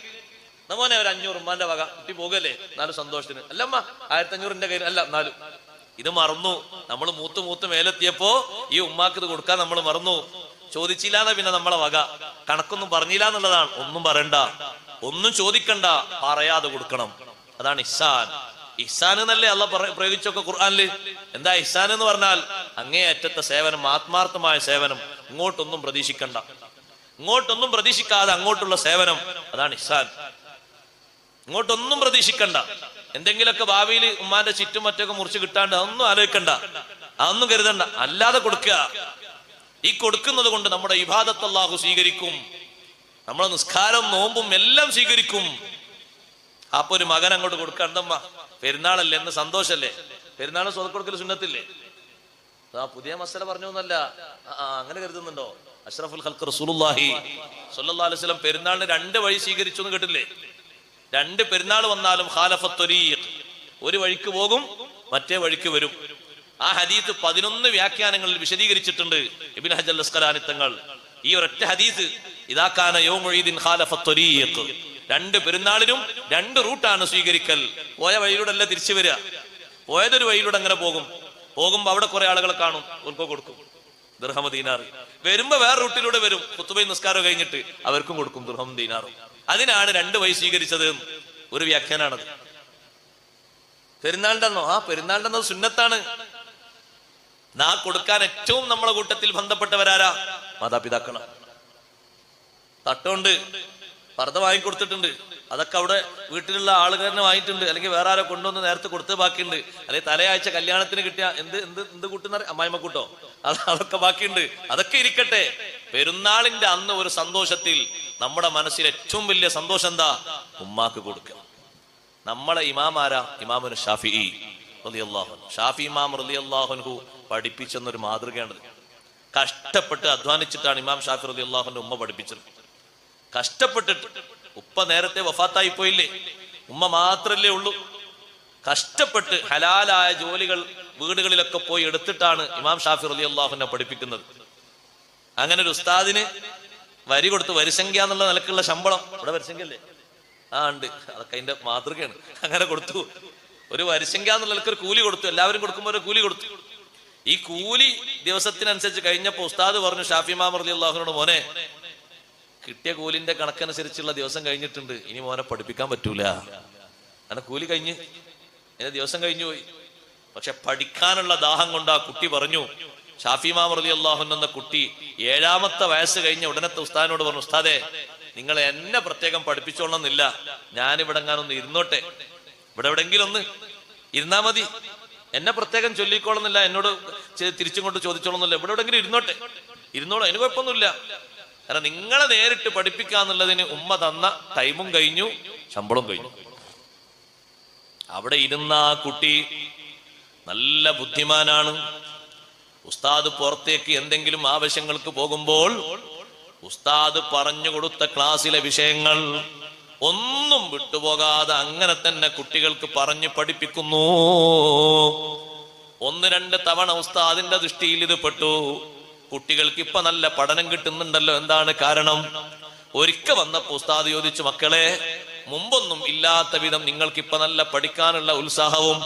Speaker 1: നമ്മോനെ ഒരു അഞ്ഞൂറ് ഉമ്മാന്റെ വക. കുട്ടി പോകല്ലേ? എന്നാലും സന്തോഷത്തിന്. അല്ലമ്മ ആയിരത്തി അഞ്ഞൂറിന്റെ കയ്യിൽ അല്ല എന്നാലും. ഇത് മറന്നു. നമ്മൾ മൂത്ത് മൂത്ത് മേലെത്തിയപ്പോ ഈ ഉമ്മാക്ക് ഇത് കൊടുക്കാൻ നമ്മൾ മറന്നു. ചോദിച്ചില്ലാന്ന പിന്നെ നമ്മളെ വക. കണക്കൊന്നും പറഞ്ഞില്ല എന്നുള്ളതാണ്. ഒന്നും പറയണ്ട. ഒന്നും ചോദിക്കണ്ട. പറയാതെ കൊടുക്കണം. അതാണ് ഇസാൻ ഇസാൻ എന്നല്ലേ അല്ല പ്രയോഗിച്ചൊക്കെ ഖുർആാനിൽ? എന്താ ഇസാൻ എന്ന് പറഞ്ഞാൽ അങ്ങേയറ്റത്തെ സേവനം ആത്മാർത്ഥമായ സേവനം ഇങ്ങോട്ടൊന്നും പ്രതീക്ഷിക്കണ്ട. ഇങ്ങോട്ടൊന്നും പ്രതീക്ഷിക്കാതെ അങ്ങോട്ടുള്ള സേവനം അതാണ് ഇസാൻ ഇങ്ങോട്ടൊന്നും പ്രതീക്ഷിക്കണ്ട. എന്തെങ്കിലുമൊക്കെ ഭാവിയിൽ ഉമ്മാന്റെ ചുറ്റും മറ്റൊക്കെ മുറിച്ച് കിട്ടാണ്ട് അതൊന്നും ആലോചിക്കണ്ട. അതൊന്നും കരുതണ്ട. അല്ലാതെ കൊടുക്കുക. ഈ കൊടുക്കുന്നത് കൊണ്ട് നമ്മുടെ ഇബാദത്ത് അള്ളാഹു സ്വീകരിക്കും. നമ്മളെ നിസ്കാരം നോമ്പും എല്ലാം സ്വീകരിക്കും. അപ്പൊ ഒരു മകൻ അങ്ങോട്ട് കൊടുക്കണ്ടമ്മ പെരുന്നാളല്ലേ എന്ന് സന്തോഷല്ലേ? പെരുന്നാൾ സ്വതക്കൊടുക്കൽ സുന്നത്തില്ലേ? ആ പുതിയ മസല പറഞ്ഞു എന്നല്ല. അങ്ങനെ കരുതുന്നുണ്ടോ? അഷ്റഫുൽ ഹൽക്ക് റസൂലുള്ളാഹി സല്ലല്ലാഹു അലൈഹി വസല്ലം പെരുന്നാളിന് രണ്ട് വഴി സ്വീകരിച്ചു എന്ന് കേട്ടില്ലേ? രണ്ട് പെരുന്നാൾ വന്നാലും ഖാലഫത്തൊരീഖ്. ഒരു വഴിക്ക് പോകും മറ്റേ വഴിക്ക് വരും. ആ ഹദീസ് പതിനൊന്ന് വ്യാഖ്യാനങ്ങളിൽ വിശദീകരിച്ചിട്ടുണ്ട്. ഇബിൻ ഹജൽ അസ്കലാനി തങ്ങൾ ഈ ഒരൊറ്റ ഹദീസ് ഇതാക്കാന യോമൊഴീദിൻ ഖാലഫത്തൊരീഖ് രണ്ട് പെരുന്നാളിനും രണ്ട് റൂട്ടാണ് സ്വീകരിക്കൽ. പോയ വഴിയിലൂടെ അല്ല തിരിച്ചു വരിക. പോയതൊരു വഴിയിലൂടെ അങ്ങനെ പോകും. പോകുമ്പോ അവിടെ കുറെ ആളുകളെ കാണും. ഓർക്കോ കൊടുക്കും. ദർഹമ ദീനാർ വരുമ്പോ വേറെ റൂട്ടിലൂടെ വരും. കുത്തുബൈ നിസ്കാരം കഴിഞ്ഞിട്ട് അവർക്കും കൊടുക്കും ദുർഹം ദീനാറും. അതിനാണ് രണ്ട് വഴി സ്വീകരിച്ചത്. ഒരു വ്യാഖ്യാനാണത്. പെരുന്നാളിന്റെ ആ പെരുന്നാളിന്റെ സുന്നത്താണ്. നാ കൊടുക്കാൻ ഏറ്റവും നമ്മളെ കൂട്ടത്തിൽ ബന്ധപ്പെട്ടവരാരാ? മാതാപിതാക്കള. തട്ടുണ്ട് പർദ്ദ വാങ്ങിക്കൊടുത്തിട്ടുണ്ട് അതൊക്കെ അവിടെ വീട്ടിലുള്ള ആളുകൾ തന്നെ വാങ്ങിയിട്ടുണ്ട്. അല്ലെങ്കിൽ വേറെ ആരോ കൊണ്ടുവന്ന് നേരത്തെ കൊടുത്ത് ബാക്കിയുണ്ട്. അല്ലെങ്കിൽ തലയാഴ്ച കല്യാണത്തിന് കിട്ടിയ എന്ത് എന്ത് എന്ത് കൂട്ടുന്ന അമ്മായിമ്മ കൂട്ടോ? അത് അതൊക്കെ ബാക്കിയുണ്ട്. അതൊക്കെ ഇരിക്കട്ടെ. പെരുന്നാളിന്റെ അന്ന് ഒരു സന്തോഷത്തിൽ നമ്മുടെ മനസ്സിൽ ഏറ്റവും വലിയ സന്തോഷം എന്താ? ഉമ്മാക്ക് കൊടുക്കുക. നമ്മളെ ഇമാമാരാ? ഇമാമുന് ഷാഫി. ഷാഫി ഇമാം റളിയല്ലാഹുൻഹു പഠിപ്പിച്ചെന്നൊരു മാതൃകയാണത്. കഷ്ടപ്പെട്ട് അധ്വാനിച്ചിട്ടാണ് ഇമാം ഷാഫി അള്ളാഹുന്റെ ഉമ്മ പഠിപ്പിച്ചത്. കഷ്ടപ്പെട്ടിട്ട് ഉപ്പ നേരത്തെ വഫാത്തായി പോയില്ലേ? ഉമ്മ മാത്രല്ലേ ഉള്ളൂ. കഷ്ടപ്പെട്ട് ഹലാലായ ജോലികൾ വീടുകളിലൊക്കെ പോയി എടുത്തിട്ടാണ് ഇമാം ഷാഫി റലി അള്ളാഹുനെ പഠിപ്പിക്കുന്നത്. അങ്ങനെ ഒരു ഉസ്താദിന് വരി കൊടുത്ത് വരിസംഖ്യ എന്നുള്ള നിലക്കുള്ള ശമ്പളം. ഇവിടെ വരിസംഖ്യ അല്ലേ ആ ഉണ്ട്. അതൊക്കെ അതിന്റെ മാതൃകയാണ്. അങ്ങനെ കൊടുത്തു. ഒരു വരിസംഖ്യ എന്നുള്ള നിലയ്ക്ക് ഒരു കൂലി കൊടുത്തു. എല്ലാവരും കൊടുക്കുമ്പോൾ ഒരു കൂലി കൊടുത്തു. ഈ കൂലി ദിവസത്തിനനുസരിച്ച് കഴിഞ്ഞപ്പോ ഉസ്താദ് പറഞ്ഞു ഷാഫി മാമർലി അള്ളാഹുനോട് മോനെ കിട്ടിയ കൂലിന്റെ കണക്കനുസരിച്ചുള്ള ദിവസം കഴിഞ്ഞിട്ടുണ്ട്. ഇനി മോനെ പഠിപ്പിക്കാൻ പറ്റൂല. അങ്ങനെ കൂലി കഴിഞ്ഞ് എന്റെ ദിവസം കഴിഞ്ഞു പോയി. പക്ഷെ പഠിക്കാനുള്ള ദാഹം കൊണ്ട് ആ കുട്ടി പറഞ്ഞു ഷാഫി മാമർലി അള്ളാഹുൻ എന്ന കുട്ടി ഏഴാമത്തെ വയസ്സ് കഴിഞ്ഞ ഉടനത്തെ ഉസ്താദിനോട് പറഞ്ഞു ഉസ്താദെ നിങ്ങൾ എന്നെ പ്രത്യേകം പഠിപ്പിച്ചോളണമെന്നില്ല. ഞാനിവിടെ എങ്ങാനൊന്ന് ഇരുന്നോട്ടെ. ഇവിടെ എവിടെങ്കിലും ഒന്ന് ഇരുന്നാ മതി. എന്നെ പ്രത്യേകം ചൊല്ലിക്കോളുന്നില്ല എന്നോട് തിരിച്ചും കൊണ്ട് ചോദിച്ചോളുന്നില്ല. ഇവിടെ എവിടെങ്കിലും ഇരുന്നോട്ടെ? ഇരുന്നോളൂ അതിന് കുഴപ്പമൊന്നുമില്ല. കാരണം നിങ്ങളെ നേരിട്ട് പഠിപ്പിക്കാന്നുള്ളതിന് ഉമ്മ തന്ന ടൈമും കഴിഞ്ഞു ശമ്പളം കഴിഞ്ഞു. അവിടെ ഇരുന്ന ആ കുട്ടി നല്ല ബുദ്ധിമാനാണ്. ഉസ്താദ് പുറത്തേക്ക് എന്തെങ്കിലും ആവശ്യങ്ങൾക്ക് പോകുമ്പോൾ ഉസ്താദ് പറഞ്ഞു കൊടുത്ത ക്ലാസ്സിലെ വിഷയങ്ങൾ ഒന്നും വിട്ടുപോകാതെ അങ്ങനെ തന്നെ കുട്ടികൾക്ക് പറഞ്ഞു പഠിപ്പിക്കുന്നു. ഒന്ന് രണ്ട് തവണ ഉസ്താദിന്റെ ദൃഷ്ടിയിൽ ഇത് പെട്ടു. കുട്ടികൾക്ക് ഇപ്പൊ നല്ല പഠനം കിട്ടുന്നുണ്ടല്ലോ എന്താണ് കാരണം? ഒരിക്കൽ വന്നപ്പോ ഉസ്താദ് ചോദിച്ചു മക്കളെ മുമ്പൊന്നും ഇല്ലാത്ത വിധം നിങ്ങൾക്ക് ഇപ്പൊ നല്ല പഠിക്കാനുള്ള ഉത്സാഹവും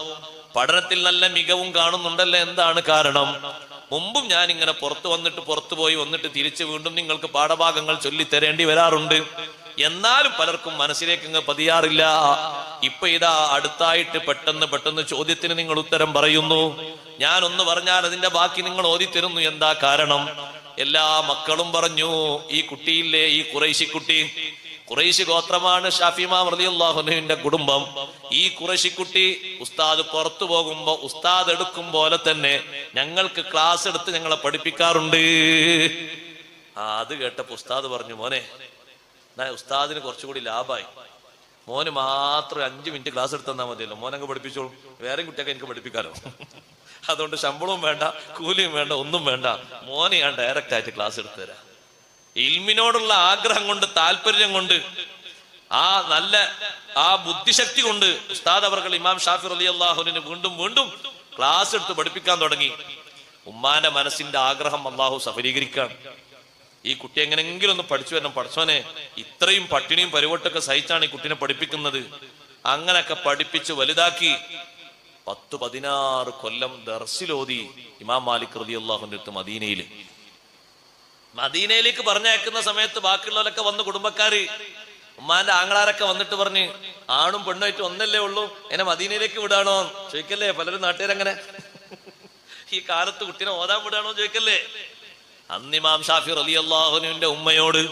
Speaker 1: പഠനത്തിൽ നല്ല മികവും കാണുന്നുണ്ടല്ലോ എന്താണ് കാരണം? മുമ്പും ഞാൻ ഇങ്ങനെ പുറത്തു വന്നിട്ട് പുറത്തു പോയി വന്നിട്ട് തിരിച്ചു വീണ്ടും നിങ്ങൾക്ക് പാഠഭാഗങ്ങൾ ചൊല്ലിത്തരേണ്ടി വരാറുണ്ട്. എന്നാലും പലർക്കും മനസ്സിലേക്ക് അങ്ങ് പതിയാറില്ല. ഇപ്പൊ ഇതാ അടുത്തായിട്ട് പെട്ടെന്ന് പെട്ടെന്ന് ചോദ്യത്തിന് നിങ്ങൾ ഉത്തരം പറയുന്നു. ഞാൻ ഒന്ന് പറഞ്ഞാൽ അതിന്റെ ബാക്കി നിങ്ങൾ ഓതിത്തരുന്നു. എന്താ കാരണം? എല്ലാ മക്കളും പറഞ്ഞു ഈ കുട്ടിയില്ലേ ഈ കുറേശി കുട്ടി? കുറേശി ഗോത്രമാണ് ഷാഫിമ മൃതിയുള്ളാഹുനുവിന്റെ കുടുംബം. ഈ കുറേശിക്കുട്ടി ഉസ്താദ് പുറത്തു പോകുമ്പോ ഉസ്താദ് എടുക്കും പോലെ തന്നെ ഞങ്ങൾക്ക് ക്ലാസ് എടുത്ത് ഞങ്ങളെ പഠിപ്പിക്കാറുണ്ട്. ആ അത് കേട്ടപ്പോ ഉസ്താദ് പറഞ്ഞു മോനെ എന്നാ ഉസ്താദിന് കുറച്ചുകൂടി ലാഭമായി മോന് മാത്രം അഞ്ചു മിനിറ്റ് ക്ലാസ് എടുത്ത് തന്നാൽ മതിയല്ലോ. മോനങ്ങ് പഠിപ്പിച്ചോളും. വേറെ കുട്ടിയൊക്കെ എനിക്ക് പഠിപ്പിക്കാലോ. അതുകൊണ്ട് ശമ്പളവും വേണ്ട കൂലിയും വേണ്ട ഒന്നും വേണ്ട. മോനെ ഞാൻ ഡയറക്റ്റ് ആയിട്ട് ക്ലാസ് എടുത്തു തരാം. ഇൽമിനോടുള്ള ആഗ്രഹം കൊണ്ട് താല്പര്യം കൊണ്ട് ആ നല്ല ആ ബുദ്ധിശക്തി കൊണ്ട് ഉസ്താദ് അവർകൾ ഇമാം ഷാഫി അലി അള്ളാഹുലിന് വീണ്ടും വീണ്ടും ക്ലാസ് എടുത്ത് പഠിപ്പിക്കാൻ തുടങ്ങി. ഉമ്മാന്റെ മനസ്സിന്റെ ആഗ്രഹം അള്ളാഹു സഫലീകരിക്കാൻ ഈ കുട്ടി എങ്ങനെങ്കിലും ഒന്ന് പഠിച്ചു വരണം. പഠിച്ചോനെ ഇത്രയും പട്ടിണിയും പരിവട്ടൊക്കെ സഹിച്ചാണ് ഈ കുട്ടീനെ പഠിപ്പിക്കുന്നത്. അങ്ങനെയൊക്കെ പഠിപ്പിച്ച് വലുതാക്കി പത്ത് പതിനാറ് കൊല്ലം ദർസിലോതി ഇമാം മാലിക് റതി അള്ളാഹുന്റെ അടുത്ത് മദീനയിൽ മദീനയിലേക്ക് പറഞ്ഞയക്കുന്ന സമയത്ത് ബാക്കിയുള്ളവരൊക്കെ വന്ന് കുടുംബക്കാര് ഉമ്മാന്റെ ആങ്ങളാരൊക്കെ വന്നിട്ട് പറഞ്ഞ് ആണും പെണ്ണുമായിട്ട് ഒന്നല്ലേ ഉള്ളൂ? എന്നെ മദീനയിലേക്ക് വിടാണോ? ചോദിക്കല്ലേ പലരും നാട്ടുകാരങ്ങനെ. ഈ കാലത്ത് കുട്ടീനെ ഓതാൻ വിടാണോ ചോദിക്കല്ലേ? അന്നിമാം ഷാഫി റലി അള്ളാഹുനുവിന്റെ ഉമ്മയോട്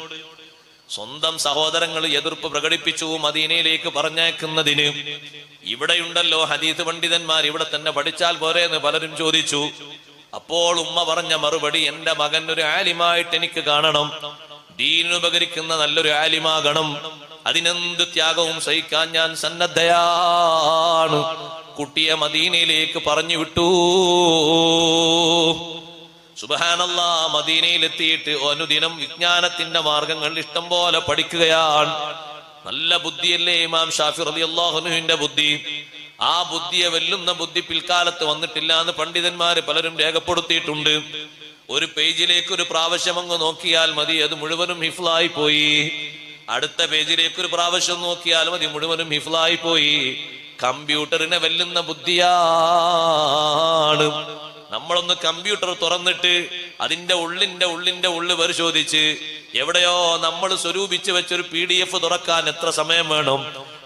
Speaker 1: സ്വന്തം സഹോദരങ്ങൾ എതിർപ്പ് പ്രകടിപ്പിച്ചു മദീനയിലേക്ക് പറഞ്ഞേക്കുന്നതിന് ഇവിടെയുണ്ടല്ലോ ഹദീസ് പണ്ഡിതന്മാർ ഇവിടെ തന്നെ പഠിച്ചാൽ പോരെ എന്ന് പലരും ചോദിച്ചു. അപ്പോൾ ഉമ്മ പറഞ്ഞ മറുപടി എന്റെ മകൻ ഒരു ആലിമായിട്ട് എനിക്ക് കാണണം. ദീനുപകരിക്കുന്ന നല്ലൊരു ആലിമാകണം. അതിനെന്ത് ത്യാഗവും സഹിക്കാൻ ഞാൻ സന്നദ്ധയാണ്. കുട്ടിയെ മദീനയിലേക്ക് പറഞ്ഞു വിട്ടു. സുബഹാനല്ല മദീനയിലെത്തിയിട്ട് അനുദിനം വിജ്ഞാനത്തിന്റെ മാർഗങ്ങൾ ഇഷ്ടം പോലെ പഠിക്കുകയാണ്. നല്ല ബുദ്ധിയല്ലേ ഇമാം ഷാഫി റലി അള്ളാഹുനുവിന്റെ ബുദ്ധി? ആ ബുദ്ധിയെ വെല്ലുന്ന ബുദ്ധി പിൽക്കാലത്ത് വന്നിട്ടില്ല എന്ന് പണ്ഡിതന്മാര് പലരും രേഖപ്പെടുത്തിയിട്ടുണ്ട്. ഒരു പേജിലേക്ക് ഒരു പ്രാവശ്യം അങ്ങ് നോക്കിയാൽ മതി അത് മുഴുവനും ഹിഫ്ലായി പോയി. അടുത്ത പേജിലേക്ക് ഒരു പ്രാവശ്യം നോക്കിയാൽ മതി മുഴുവനും ഹിഫ്ലായി പോയി. കമ്പ്യൂട്ടറിനെ വെല്ലുന്ന ബുദ്ധിയാണ്. നമ്മളൊന്ന് കമ്പ്യൂട്ടർ തുറന്നിട്ട് അതിന്റെ ഉള്ളിന്റെ ഉള്ളിന്റെ ഉള്ളു പരിശോധിച്ച് എവിടെയോ നമ്മൾ സ്വരൂപിച്ച് വെച്ചൊരു പി ഡി എഫ് തുറക്കാൻ എത്ര സമയം വേണം?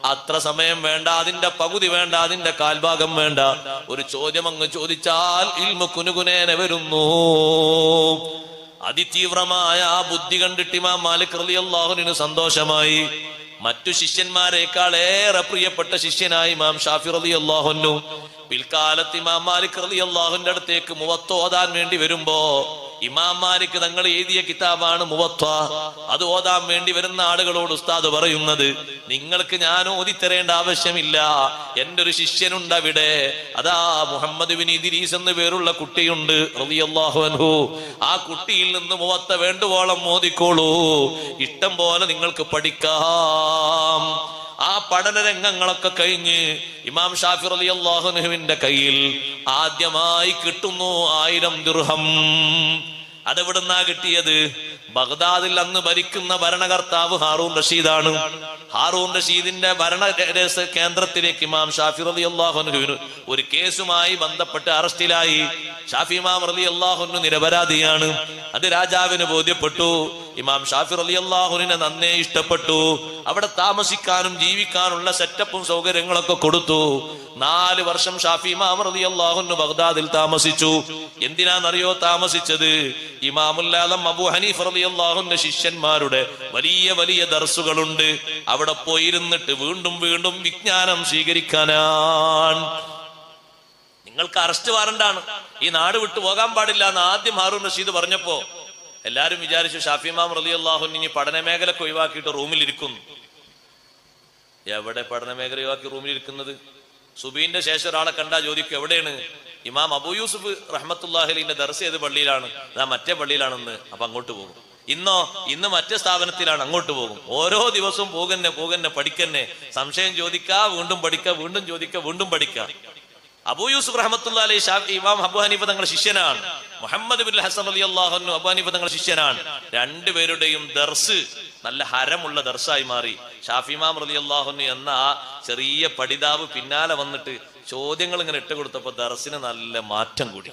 Speaker 1: അത്ര സമയം വേണ്ട അതിന്റെ പകുതി വേണ്ട അതിന്റെ കാൽഭാഗം വേണ്ട. ഒരു ചോദ്യം അങ്ങ് ചോദിച്ചാൽ ഇൽമു കുനുകുനേനെ വരുന്നു. അതിതീവ്രമായ ആ ബുദ്ധി കണ്ടിട്ട് ഇമാം മാലിക് റളിയല്ലാഹുവിന് സന്തോഷമായി. മറ്റു ശിഷ്യന്മാരെക്കാൾ ഏറെ പ്രിയപ്പെട്ട ശിഷ്യനായി ഇമാം ഷാഫി റലി അള്ളാഹുന്നു പിൽക്കാലത്ത് ഇമാം മാലിക് റലി അള്ളാഹുന്റെ അടുത്തേക്ക് മുവത്ത് ഓതാൻ വേണ്ടി വരുമ്പോ ഇമാം മാലിക് തങ്ങൾ എഴുതിയ കിതാബാണ് മുവത്വ. അത് ഓതാൻ വേണ്ടി വരുന്ന ആളുകളോട് ഉസ്താദ് പറയുന്നത് നിങ്ങൾക്ക് ഞാൻ ഓതിത്തരേണ്ട ആവശ്യമില്ല. എന്റെ ഒരു ശിഷ്യനുണ്ട് അവിടെ. അതാ മുഹമ്മദ് ബിൻ ഇദിരീസ് എന്ന് പേരുള്ള കുട്ടിയുണ്ട് റളിയല്ലാഹു അൻഹു. ആ കുട്ടിയിൽ നിന്ന് മുവത്ത വേണ്ടുവോളം മോദിക്കോളൂ ഇഷ്ടം പോലെ നിങ്ങൾക്ക് പഠിക്കാം. ആ പഠന രംഗങ്ങളൊക്കെ കഴിഞ്ഞ് ഇമാം ഷാഫിർ അലി അള്ളാഹുനുവിന്റെ കയ്യിൽ ആദ്യമായി കിട്ടുന്നു ആയിരം ദുർഹം. അതെവിടുന്നാ കിട്ടിയത്? ബഗ്ദാദിൽ അന്ന് ഭരിക്കുന്ന ഭരണകർത്താവ് ഹാറൂൺ റഷീദാണ്. ഹാറൂൺ റഷീദിന്റെ ഭരണ കേന്ദ്രത്തിലേക്ക് ഇമാം ഷാഫി റലി അള്ളാഹുനുവിന് ഒരു കേസുമായി ബന്ധപ്പെട്ട് അറസ്റ്റിലായി. ഷാഫി ഇമാം റലി അള്ളാഹുനു നിരപരാധിയാണ്. അത് രാജാവിന് ബോധ്യപ്പെട്ടു. ഇമാം ഷാഫി റലി അള്ളാഹുനെ നന്നേ ഇഷ്ടപ്പെട്ടു. അവിടെ താമസിക്കാനും ജീവിക്കാനുള്ള സെറ്റപ്പും സൗകര്യങ്ങളൊക്കെ കൊടുത്തു. നാല് വർഷം ഷാഫി ഇമാം റലി അള്ളാഹുനു ബഗ്ദാദിൽ താമസിച്ചു. എന്തിനാണെന്നറിയോ താമസിച്ചത്? ഇമാമുല്ലാലം അബു ഹനീഫ് റലി അള്ളാഹുന്റെ ശിഷ്യന്മാരുടെ വലിയ വലിയ ദർസുകളുണ്ട്. അവിടെ പോയിരുന്നിട്ട് വീണ്ടും വീണ്ടും വിജ്ഞാനം സ്വീകരിക്കാനാണ്. നിങ്ങൾക്ക് അറസ്റ്റ് വാറണ്ടാണ് ഈ നാട് വിട്ടു പോകാൻ പാടില്ല എന്ന് ആദ്യം ഹാറൂൺ റഷീദ് പറഞ്ഞപ്പോ എല്ലാരും വിചാരിച്ചു ഷാഫിമാം റലി അള്ളാഹുൻ ഇനി പഠന മേഖലക്ക് ഒഴിവാക്കിയിട്ട് റൂമിൽ ഇരിക്കുന്നു. എവിടെ പഠന മേഖല ഒഴിവാക്കി റൂമിൽ ഇരിക്കുന്നത്? സുബീന്റെ ശേഷം ഒരാളെ കണ്ടാ ചോദിക്കും എവിടെയാണ്? ഇമാം അബു യൂസുഫ് റഹ്മത്തുല്ലാഹലിന്റെ ദർശ ഏത് പള്ളിയിലാണ്? ഞാൻ മറ്റേ പള്ളിയിലാണെന്ന്. അപ്പൊ അങ്ങോട്ട് പോകും. ഇന്നോ ഇന്ന് മറ്റേ സ്ഥാപനത്തിലാണ് അങ്ങോട്ട് പോകും. ഓരോ ദിവസവും പോകുന്നെ പോകുന്നെ പഠിക്കന്നെ. സംശയം ചോദിക്കാ വീണ്ടും പഠിക്ക വീണ്ടും ചോദിക്ക വീണ്ടും പഠിക്ക. അബൂ യൂസുഫ് റഹമത്തുള്ള ഷാഫി ഇമാം അബു ഹനീഫ തങ്ങളുടെ ശിഷ്യനാണ്. മുഹമ്മദ് ബിൻ ഹസൻ അലി അള്ളാഹു അബു ഹനീഫ തങ്ങളുടെ ശിഷ്യനാണ്. രണ്ടുപേരുടെയും ദർസ് നല്ല ഹരമുള്ള ദർസായി മാറി. ഷാഫി ഇമാം റലി അള്ളാഹുന് എന്ന ആ ചെറിയ പഠിതാവ് പിന്നാലെ വന്നിട്ട് ചോദ്യങ്ങൾ ഇങ്ങനെ ഇട്ട് കൊടുത്തപ്പോ ദർസിന് നല്ല മാറ്റം കൂടി.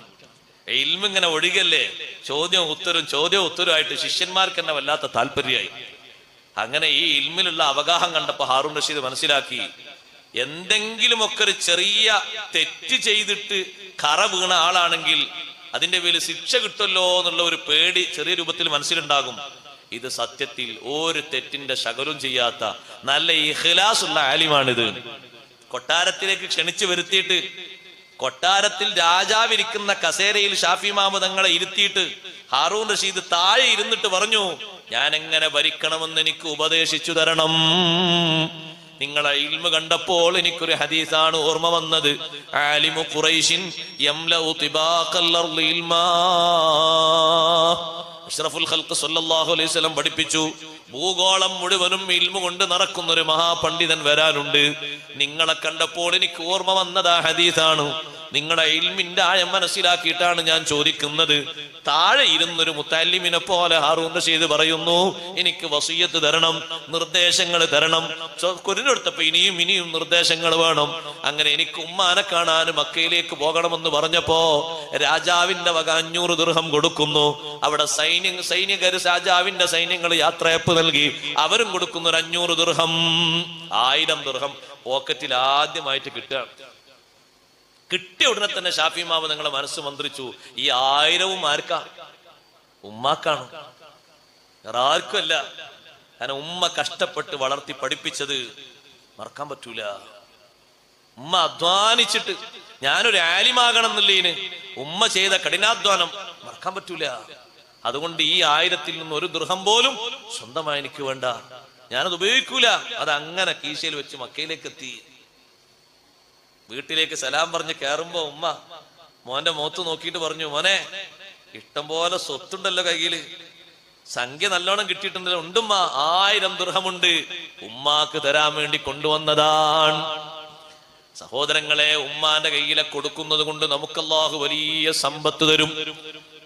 Speaker 1: ഇൽമ ഇങ്ങനെ ഒഴുകല്ലേ? ചോദ്യം ഉത്തരം ചോദ്യം ഉത്തരമായിട്ട് ശിഷ്യന്മാർക്ക് തന്നെ വല്ലാത്ത താല്പര്യമായി. അങ്ങനെ ഈ ഇൽമിലുള്ള അവഗാഹം കണ്ടപ്പോ ഹാറൂൺ റഷീദ് മനസ്സിലാക്കി എന്തെങ്കിലുമൊക്കെ ഒരു ചെറിയ തെറ്റ് ചെയ്തിട്ട് കറ വീണ ആളാണെങ്കിൽ അതിന്റെ പേരിൽ ശിക്ഷ കിട്ടല്ലോ എന്നുള്ള ഒരു പേടി ചെറിയ രൂപത്തിൽ മനസ്സിലുണ്ടാകും. ഇത് സത്യത്തിൽ ഒരു തെറ്റിന്റെ ശകലും ചെയ്യാത്ത നല്ല ഇഖ്ലാസ് ഉള്ള ആലിമാണിത്. കൊട്ടാരത്തിലേക്ക് ക്ഷണിച്ചു വരുത്തിയിട്ട് കൊട്ടാരത്തിൽ രാജാവിരിക്കുന്ന കസേരയിൽ ഷാഫി മാമുദങ്ങളെ ഇരുത്തിയിട്ട് ഹാറൂൺ റഷീദ് താഴെ ഇരുന്നിട്ട് പറഞ്ഞു ഞാൻ എങ്ങനെ ഭരിക്കണമെന്ന് എനിക്ക് ഉപദേശിച്ചു തരണം. നിങ്ങളെ ഇൽമ കണ്ടപ്പോൾ എനിക്കൊരു ഹദീസാണ് ഓർമ്മ വന്നത്. ആലിമു ഇൽമാ. അഷ്റഫുൽ ഖൽഖ് സല്ലല്ലാഹു അലൈഹി വസല്ലം പഠിപ്പിച്ചു. ഭൂഗോളം മുഴുവനും ഇൽമു കൊണ്ട് നടക്കുന്ന ഒരു മഹാപണ്ഡിതൻ വരാനുണ്ട്. നിങ്ങളെ കണ്ടപ്പോൾ എനിക്ക് ഓർമ്മ വന്നതാ ഹദീസാണ്. നിങ്ങളുടെ ഇൽമിന്റെ ആയം മനസ്സിലാക്കിയിട്ടാണ് ഞാൻ ചോദിക്കുന്നത്. താഴെ ഇരുന്നൊരു മുത്താലിമിനെ പോലെ ഹാറൂൻ ചെയ്ത് പറയുന്നു എനിക്ക് വസീയത്ത് തരണം നിർദ്ദേശങ്ങൾ തരണം. കുരുന്നെടുത്തപ്പോ ഇനിയും ഇനിയും നിർദ്ദേശങ്ങൾ വേണം. അങ്ങനെ എനിക്ക് ഉമ്മാനെ കാണാൻ മക്കയിലേക്ക് പോകണമെന്ന് പറഞ്ഞപ്പോ രാജാവിന്റെ വക അഞ്ഞൂറ് ദൃഹം കൊടുക്കുന്നു. അവിടെ സൈന്യ സൈനികർ രാജാവിന്റെ സൈന്യങ്ങൾ യാത്രയപ്പ് നൽകി. അവരും കൊടുക്കുന്ന ഒരു അഞ്ഞൂറ് ദൃഹം ആയിരം ദൃഹം പോക്കറ്റിൽ ആദ്യമായിട്ട് കിട്ടുകയാണ്. കിട്ടിയ ഉടനെ തന്നെ ഷാഫി മാവ് നിങ്ങളെ മനസ്സ് മന്ത്രിച്ചു. ഈ ആയിരവും ആർക്കാ? ഉമ്മാക്കാണ്? വേറെ ആർക്കുമല്ല കാരണം ഉമ്മ കഷ്ടപ്പെട്ട് വളർത്തി പഠിപ്പിച്ചത് മറക്കാൻ പറ്റൂല. ഉമ്മ അധ്വാനിച്ചിട്ട് ഞാനൊരു ആലിമാകണം എന്നുള്ളതിന് ഉമ്മ ചെയ്ത കഠിനാധ്വാനം മറക്കാൻ പറ്റൂല. അതുകൊണ്ട് ഈ ആയിരത്തിൽ നിന്ന് ഒരു ദൃഹം പോലും സ്വന്തമായി എനിക്ക് വേണ്ട. ഞാനത് ഉപയോഗിക്കൂല. അത് അങ്ങനെ കീശയിൽ വെച്ച് മക്കയിലേക്ക് എത്തി വീട്ടിലേക്ക് സലാം പറഞ്ഞ് കയറുമ്പോ ഉമ്മ മോന്റെ മുഖത്ത് നോക്കിയിട്ട് പറഞ്ഞു മോനെ ഇഷ്ടം പോലെ സ്വത്തുണ്ടല്ലോ കയ്യിൽ. സംഖ്യ നല്ലോണം കിട്ടിയിട്ടുണ്ടല്ലോ. ഉണ്ടുമ്മ ആയിരം ദൃഹമുണ്ട് ഉമ്മാക്ക് തരാൻ വേണ്ടി കൊണ്ടുവന്നതാണ്. സഹോദരങ്ങളെ ഉമ്മാന്റെ കയ്യിലെ കൊടുക്കുന്നത് കൊണ്ട് നമുക്ക് അല്ലാഹു വലിയ സമ്പത്ത് തരും.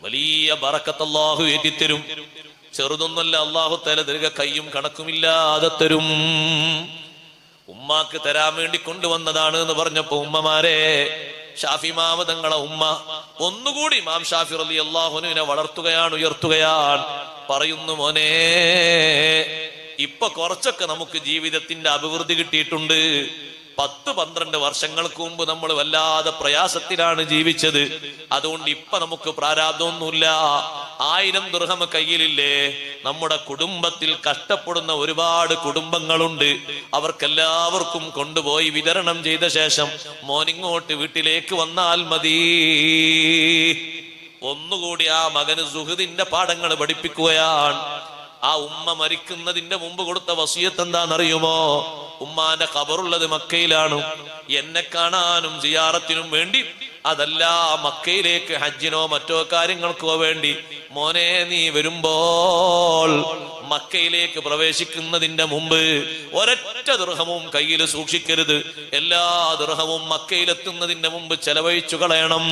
Speaker 1: വലിയ ബറക്കത്ത് അല്ലാഹു ഏറ്റിത്തരും. ചെറുതൊന്നല്ല അള്ളാഹു തല തരിക കയ്യും കണക്കുമില്ലാതെ തരും. ഉമ്മാക്ക് തരാൻ വേണ്ടി കൊണ്ടുവന്നതാണ് എന്ന് പറഞ്ഞപ്പോ ഉമ്മമാരെ ഷാഫി മാമ തങ്ങളെ ഉമ്മ ഒന്നുകൂടി മാം ഷാഫി അലി അള്ളാഹുനുവിനെ വളർത്തുകയാണ് ഉയർത്തുകയാണ്. പറയുന്നു മോനെ ഇപ്പൊ കുറച്ചൊക്കെ നമുക്ക് ജീവിതത്തിന്റെ അഭിവൃദ്ധി കിട്ടിയിട്ടുണ്ട്. പത്ത് പന്ത്രണ്ട് വർഷങ്ങൾക്ക് മുമ്പ് നമ്മൾ വല്ലാതെ പ്രയാസത്തിലാണ് ജീവിച്ചത്. അതുകൊണ്ട് ഇപ്പൊ നമുക്ക് പ്രാരാബ്ദമൊന്നുമില്ല. ആയിരം ദൃഹമ കയ്യിലില്ലേ? നമ്മുടെ കുടുംബത്തിൽ കഷ്ടപ്പെടുന്ന ഒരുപാട് കുടുംബങ്ങളുണ്ട്. അവർക്കെല്ലാവർക്കും കൊണ്ടുപോയി വിതരണം ചെയ്ത ശേഷം മോനിങ്ങോട്ട് വീട്ടിലേക്ക് വന്നാൽ മതി. ഒന്നുകൂടി ആ മകന് സുഹൃതിന്റെ പാഠങ്ങൾ പഠിപ്പിക്കുകയാണ്. ആ ഉമ്മ മരിക്കുന്നതിന്റെ മുമ്പ് കൊടുത്ത വസീയത്ത് എന്താണെന്നറിയുമോ? ഉമ്മാന്റെ ഖബറുള്ളത് മക്കയിലാണ്. എന്നെ കാണാനും സിയാറത്തിനും വേണ്ടി അതല്ല മക്കയിലേക്ക് ഹജ്ജിനോ മറ്റോ കാര്യങ്ങൾക്കോ വേണ്ടി. മോനെ നീ വരുമ്പോൾ മക്കയിലേക്ക് പ്രവേശിക്കുന്നതിന്റെ മുമ്പ് ഒരൊറ്റ ദൃഹവും കയ്യിൽ സൂക്ഷിക്കരുത്. എല്ലാ ദൃഹവും മക്കയിലെത്തുന്നതിന്റെ മുമ്പ് ചെലവഴിച്ചു കളയണം.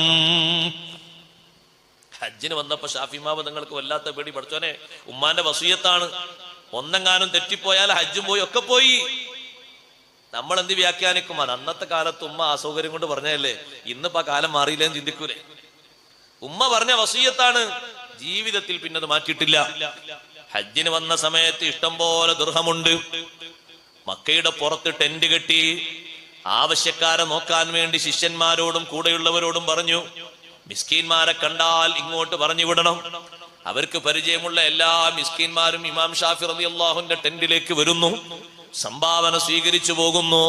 Speaker 1: ഹജ്ജിന് വന്നപ്പോ ഷാഫിമാവ് നിങ്ങൾക്ക് വല്ലാത്ത പേടി പഠിച്ചോനെ ഉമ്മാന്റെ വസൂയത്താണ്. ഒന്നെങ്ങാനും തെറ്റിപ്പോയാൽ ഹജ്ജും പോയി ഒക്കെ പോയി. നമ്മൾ എന്ത് വ്യാഖ്യാനിക്കും? അത് അന്നത്തെ കാലത്ത് ഉമ്മ അസൗകര്യം കൊണ്ട് പറഞ്ഞല്ലേ ഇന്നിപ്പോ കാലം മാറിയില്ലേന്ന് ചിന്തിക്കൂലേ? ഉമ്മ പറഞ്ഞ വസൂയത്താണ്. ജീവിതത്തിൽ പിന്നെ അത് മാറ്റിയിട്ടില്ല. ഹജ്ജിന് വന്ന സമയത്ത് ഇഷ്ടം പോലെ ദുർഹമുണ്ട്. മക്കയുടെ പുറത്ത് ടെന്റ് കെട്ടി ആവശ്യക്കാരെ നോക്കാൻ വേണ്ടി ശിഷ്യന്മാരോടും കൂടെയുള്ളവരോടും പറഞ്ഞു. മിസ്കീന്മാരെ കണ്ടാൽ ഇങ്ങോട്ട് പറഞ്ഞു വിടണം. അവർക്ക് പരിചയമുള്ള എല്ലാ മിസ്കീന്മാരും ഇമാം ഷാഫി റബി അള്ളാഹുന്റെ ടെന്റിലേക്ക് വരുന്നു. സംഭാവന സ്വീകരിച്ചു പോകുന്നു.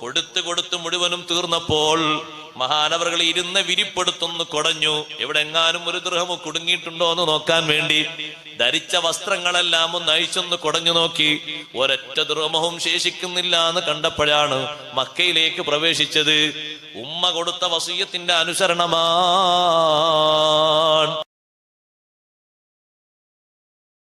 Speaker 1: കൊടുത്ത് കൊടുത്ത് മുഴുവനും തീർന്നപ്പോൾ മഹാനവറുകൾ ഇരുന്ന് വിരിപ്പെടുത്തൊന്ന് കൊടഞ്ഞു. എവിടെങ്ങാനും ഒരു ദൃഹമോ കുടുങ്ങിയിട്ടുണ്ടോ എന്ന് നോക്കാൻ വേണ്ടി ധരിച്ച വസ്ത്രങ്ങളെല്ലാം ഒന്ന് അയച്ചൊന്ന് കുടഞ്ഞു നോക്കി. ഒരൊറ്റ ദൃഹമവും ശേഷിക്കുന്നില്ല എന്ന് കണ്ടപ്പോഴാണ് മക്കയിലേക്ക് പ്രവേശിച്ചത്. ഉമ്മ കൊടുത്ത വസീയത്തിന്റെ അനുസരണമാ